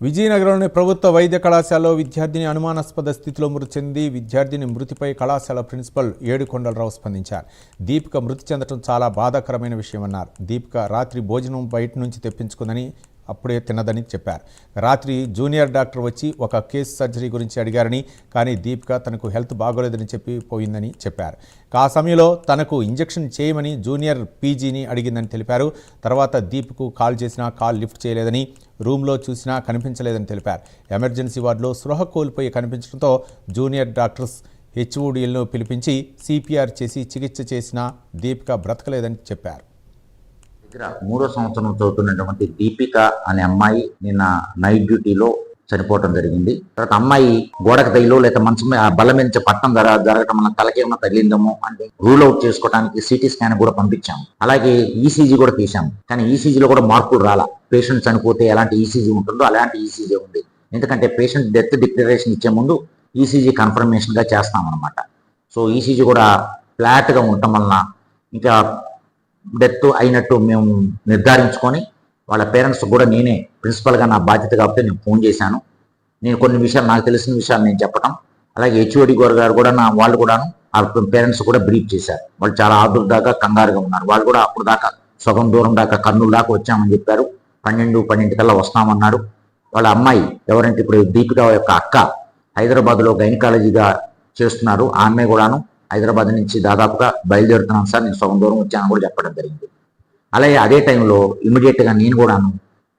విజయనగరంలోని ప్రభుత్వ వైద్య కళాశాలలో విద్యార్థిని అనుమానాస్పద స్థితిలో మృతి చెంది విద్యార్థిని మృతిపై కళాశాల ప్రిన్సిపల్ ఏడుకొండలరావు స్పందించారు. దీపిక మృతి చెందడం చాలా బాధాకరమైన విషయమన్నారు. దీపిక రాత్రి భోజనం బయట నుంచి తెప్పించుకుందని అప్పుడే తిన్నదని చెప్పారు. రాత్రి జూనియర్ డాక్టర్ వచ్చి ఒక కేస్ సర్జరీ గురించి అడిగారని కానీ దీపిక తనకు హెల్త్ బాగోలేదని చెప్పి పోయిందని చెప్పారు. ఆ సమయంలో తనకు ఇంజెక్షన్ చేయమని జూనియర్ పీజీని అడిగిందని తెలిపారు. తర్వాత దీప్కు కాల్ చేసినా కాల్ లిఫ్ట్ చేయలేదని రూమ్లో చూసినా కనిపించలేదని తెలిపారు. ఎమర్జెన్సీ వార్డులో స్పృహ కోల్పోయి కనిపించడంతో జూనియర్ డాక్టర్స్ హెచ్ఓడిఎల్ను పిలిపించి సిపిఆర్ చేసి చికిత్స చేసినా దీపిక బ్రతకలేదని చెప్పారు. దగ్గర మూడో సంవత్సరం చదువుతున్నటువంటి దీపిక అనే అమ్మాయి నిన్న నైట్ డ్యూటీలో చనిపోవటం జరిగింది. తర్వాత అమ్మాయి గోడకు తగిలో లేక మంచం మీద- ఆ మీద నుంచి జర జరగటం వల్ల తలకేమన్నా తగిలిందేమో అంటే రూల్ అవుట్ చేసుకోవడానికి సిటీ స్కాన్ కూడా పంపించాము. అలాగే ఈసీజీ కూడా తీసాము కానీ ఈసీజీలో కూడా మార్పులు రాలా. పేషెంట్ చనిపోతే ఎలాంటి ఈసీజీ ఉంటుందో అలాంటి ఈసీజీ ఉంది. ఎందుకంటే పేషెంట్ డెత్ డిక్లరేషన్ ఇచ్చే ముందు ఈసీజీ కన్ఫర్మేషన్గా చేస్తామన్నమాట. సో ఈసీజీ కూడా ఫ్లాట్గా ఉండటం వలన ఇంకా డెత్ అయినట్టు మేము నిర్ధారించుకొని వాళ్ళ పేరెంట్స్ కూడా నేనే ప్రిన్సిపల్గా నా బాధ్యత కాబట్టి నేను ఫోన్ చేశాను. నేను కొన్ని విషయాలు నాకు తెలిసిన విషయాలు నేను చెప్పటం. అలాగే హెచ్ఓడి గారు గారు కూడా నా వాళ్ళు కూడాను ఆ పేరెంట్స్ కూడా బ్రీఫ్ చేశారు. వాళ్ళు చాలా ఆదుర్ దాకా కంగారుగా ఉన్నారు. వాళ్ళు కూడా అప్పుడు దాకా సగం దూరం దాకా కర్నూలు దాకా వచ్చామని చెప్పారు. పన్నెండు పన్నెండుకల్లా వస్తామన్నారు వాళ్ళ అమ్మాయి ఎవరంటే ఇప్పుడు దీపిక యొక్క అక్క హైదరాబాద్లో గైనకాలజీగా చేస్తున్నారు. ఆమె కూడాను హైదరాబాద్ నుంచి దాదాపుగా బయలుదేరుతున్నాను సార్. నేను సగం దూరం వచ్చాను కూడా చెప్పడం జరిగింది. అలాగే అదే టైంలో ఇమ్మీడియట్గా నేను కూడాను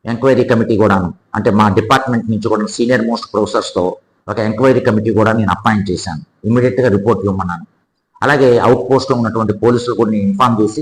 ఎంక్వైరీ కమిటీ కూడాను అంటే మా డిపార్ట్మెంట్ నుంచి కూడా సీనియర్ మోస్ట్ ప్రొఫెసర్స్తో ఒక ఎంక్వైరీ కమిటీ కూడా నేను అపాయింట్ చేశాను. ఇమీడియట్గా రిపోర్ట్ ఇవ్వమన్నాను. అలాగే అవుట్ పోస్ట్లో ఉన్నటువంటి పోలీసులు కూడా నేను ఇన్ఫార్మ్ చేసి